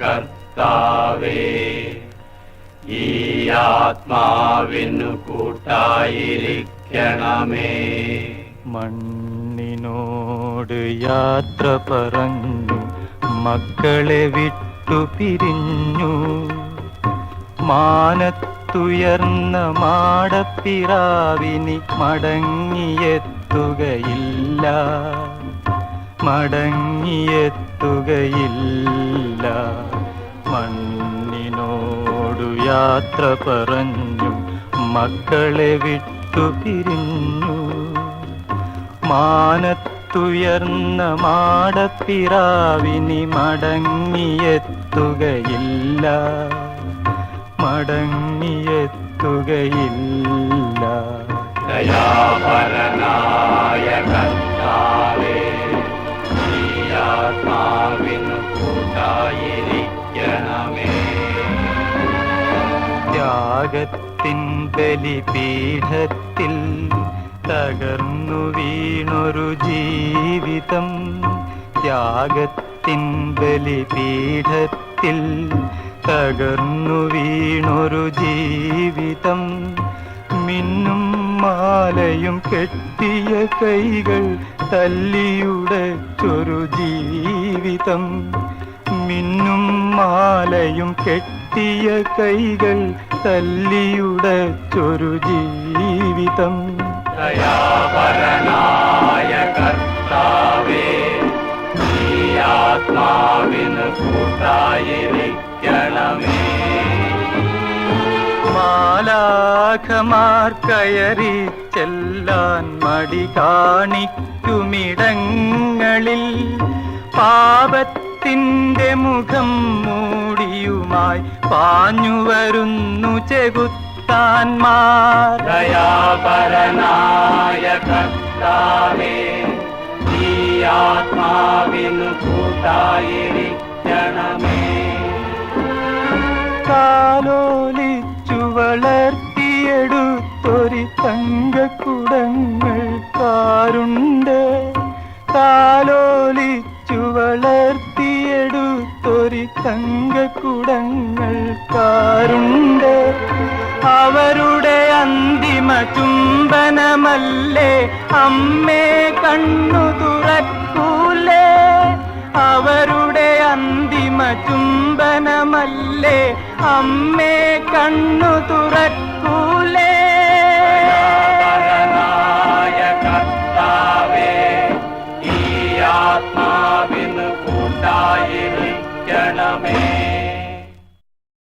കർത്താവേ ഈ ആത്മാവിനു കൂട്ടായിരിക്കണമേ. മണ്ണിനോട് യാത്ര പറഞ്ഞു മക്കളെ വിട്ടു പിരിഞ്ഞു. മാനത്തുയർന്ന മാടപ്പിറാവിനി മടങ്ങിയെത്തുകയില്ല. മടങ്ങിയെത്തുകയില്ല. മണ്ണിനോടു യാത്ര പറഞ്ഞു മക്കളെ വിട്ടു പിരിഞ്ഞു. മാനത്തുയർന്ന മാടപ്പിറാവിനി മടങ്ങിയെത്തുകയില്ല. മടങ്ങിയെത്തുകയില്ല. ദയാപരനായ ത്യാഗത്തിൻ ബലിപീഠത്തിൽ തകർന്നു വീണൊരു ജീവിതം. ത്യാഗത്തിൻ ബലിപീഠത്തിൽ തകർന്നു വീണൊരു ജീവിതം. മിന്നും മാലയും കെട്ടിയ കൈകൾ തല്ലിയുടച്ചൊരു ജീവിതം. മിന്നും മാലയും കെട്ടിയ കൈകൾ തല്ലിയുടച്ചൊരു ജീവിതം. ദയാപരനായ കർത്താവേ ഈ ആത്മാവിനു കൂട്ടായിരിക്കണമേ. മാലാഖമാർ കയറി ചെല്ലാൻ മടി കാണിക്കുമിടങ്ങളിൽ പാപത്തിന്റെ മുഖം മൂടിയുമായി പാഞ്ഞു വരുന്നു ചെകുത്താൻമാർ ദയാപരനായ കർത്താവേ ഈ ആത്മാവിനു കൂട്ടായിരിക്കണമേ. കാലോലിച്ചു വളർത്തിയെടുത്തൊരു തങ്കക്കുടങ്ങൾ കാരുണ്ട് വളർത്തിയെടുത്തൊരു തങ്കക്കുടങ്ങൾ കാരുണ്ട്. അവരുടെ അന്തിമ ചുംബനമല്ലേ അമ്മേ കണ്ണു തുറക്കൂലേ? അവരുടെ അന്തിമ ചുംബനമല്ലേ അമ്മേ കണ്ണു തുറക്കൂലേ?